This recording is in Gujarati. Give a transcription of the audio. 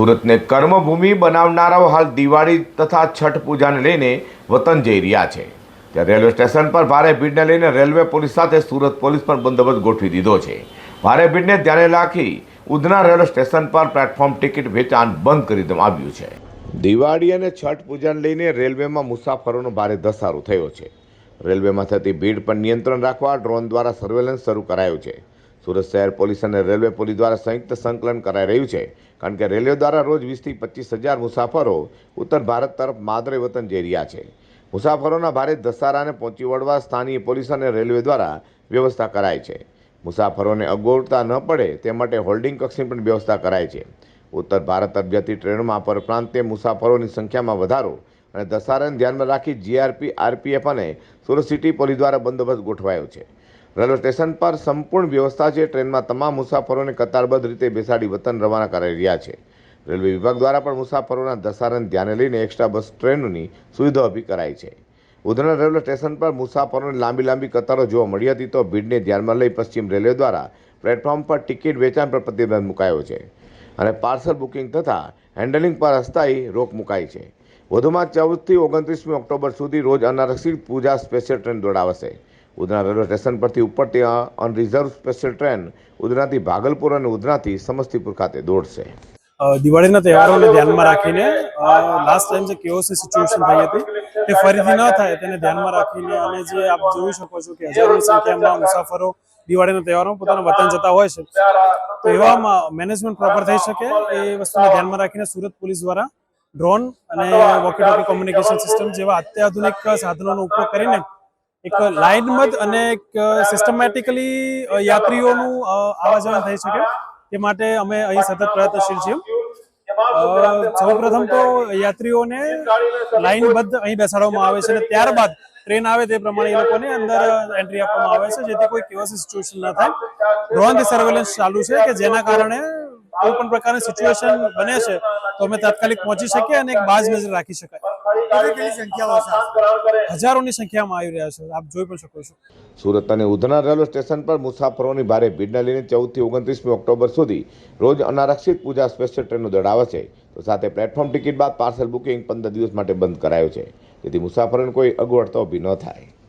સુરતને કર્મભૂમિ બનાવનારાઓ હાલ દિવાળી તથા છઠ પૂજાને લઈને વતન જઈ રહ્યા છે. ત્યારે રેલવે સ્ટેશન પર ભારે ભીડને લઈને રેલવે પોલીસ સાથે સુરત પોલીસ પણ બંદોબસ્ત ગોઠવી દીધો છે. ભારે ભીડને ધ્યાને રાખી ઉધના રેલવે સ્ટેશન પર પ્લેટફોર્મ ટિકિટ વેચાણ બંધ કરી દેવામાં આવ્યું છે. દિવાળી અને છઠ પૂજાને લઈને રેલવેમાં મુસાફરોનો ભારે ધસારો થયો છે. રેલવેમાં થતી ભીડ પર નિયંત્રણ રાખવા ડ્રોન દ્વારા સર્વેલન્સ શરૂ કરાયું છે. સુરત શહેર પોલીસ અને રેલવે પોલીસ દ્વારા સંયુક્ત સંકલન કરાઈ રહ્યું છે. કારણ કે રેલવે દ્વારા રોજ વીસથી પચીસ હજાર મુસાફરો ઉત્તર ભારત તરફ માદરે વતન જઈ રહ્યા છે. મુસાફરોના ભારે ધસારાને પહોંચી વળવા સ્થાનિય પોલીસ અને રેલવે દ્વારા વ્યવસ્થા કરાય છે. મુસાફરોને અગવડતા ન પડે તે માટે હોલ્ડિંગ કક્ષની પણ વ્યવસ્થા કરાય છે. ઉત્તર ભારત તરફ જતી ટ્રેનોમાં પરપ્રાંતે મુસાફરોની સંખ્યામાં વધારો અને ધસારાને ધ્યાનમાં રાખી જીઆરપી આરપીએફ અને સુરત સિટી પોલીસ દ્વારા બંદોબસ્ત ગોઠવાયો છે. રેલવે સ્ટેશન પર સંપૂર્ણ વ્યવસ્થા છે. ટ્રેનમાં તમામ મુસાફરોને કતારબદ્ધ રીતે બેસાડી વતન રવાના કરાઈ રહ્યા છે. રેલવે વિભાગ દ્વારા પણ મુસાફરોના ધસારણ ધ્યાને લઈને એક્સ્ટ્રા બસ ટ્રેનોની સુવિધા ઊભી કરાઈ છે. ઉધના રેલવે સ્ટેશન પર મુસાફરોની લાંબી લાંબી કતારો જોવા મળી હતી તો ભીડને ધ્યાનમાં લઈ પશ્ચિમ રેલવે દ્વારા પ્લેટફોર્મ પર ટિકિટ વેચાણ પર પ્રતિબંધ મુકાયો છે અને પાર્સલ બુકિંગ તથા હેન્ડલિંગ પર અસ્થાયી રોક મુકાઈ છે. વધુમાં ચૌદથી ઓગણત્રીસમી ઓક્ટોબર સુધી રોજ અનારક્ષિત પૂજા સ્પેશિયલ ટ્રેન દોડાવાશે. ઉધના રેલવે સ્ટેશન પરથી ઉપરથી અનરિઝર્વ સ્પેશિયલ ટ્રેન ઉધનાથી ભાગલપુર અને ઉધનાથી સમસ્તીપુર ખાતે દોડશે. દિવાળીના તહેવારોને ધ્યાનમાં રાખીને લાસ્ટ ટાઈમ જે કેઓસની સિચ્યુએશન થઈ હતી તે ફરીથી ન થાય તેને ધ્યાનમાં રાખીને અને જે આપ જોઈ શકો છો કે હજારોની સંખ્યામાં મુસાફરો દિવાળીના તહેવારો પોતાના વતન જતા હોય છે. તો એવામાં મેનેજમેન્ટ પ્રોપર થઈ શકે એ વસ્તુને ધ્યાનમાં રાખીને સુરત પોલીસ દ્વારા ડ્રોન અને વોકી ટોકી કોમ્યુનિકેશન સિસ્ટમ જેવા અત્યાધુનિક સાધનોનો ઉપયોગ કરીને એક લાઇનબદ્ધ અને એક સિસ્ટમેટિકલી યાત્રીઓનું અ, આવવા જવા થઈ શકે તે માટે અમે અહીં સતત પ્રયત્નશીલ છીએ. સૌ પ્રથમ તો યાત્રીઓને લાઇનબદ્ધ અહીં બેસાડવામાં આવે છે અને ત્યારબાદ ટ્રેન આવે તે પ્રમાણે એ લોકોને અંદર એન્ટ્રી આપવામાં આવે છે જેથી કોઈ કેવા સિચ્યુએશન ન થાય. ડ્રોનથી સર્વેલન્સ ચાલુ છે કે જેના કારણે કોઈ પણ પ્રકારની સિચ્યુએશન બને છે તો અમે તાત્કાલિક પહોંચી શકીએ અને એક બાજ નજર રાખી શકાય. હજારોની સંખ્યામાં આવી રહ્યા છે. આપ જોઈ પણ શકો છો. સુરત અને ઉધના રેલવે સ્ટેશન પર મુસાફરોની ભારે ભીડને લઈને ચૌદથી ઓગણત્રીસમી ઓક્ટોબર સુધી રોજ અનારક્ષિત પૂજા સ્પેશિયલ ટ્રેનો દોડાવાશે તો સાથે પ્લેટફોર્મ ટિકિટ બાદ પાર્સલ બુકિંગ પંદર દિવસ માટે બંધ કરાયો છે. જેથી મુસાફરોને કોઈ અગવડતા ઊભી ન થાય.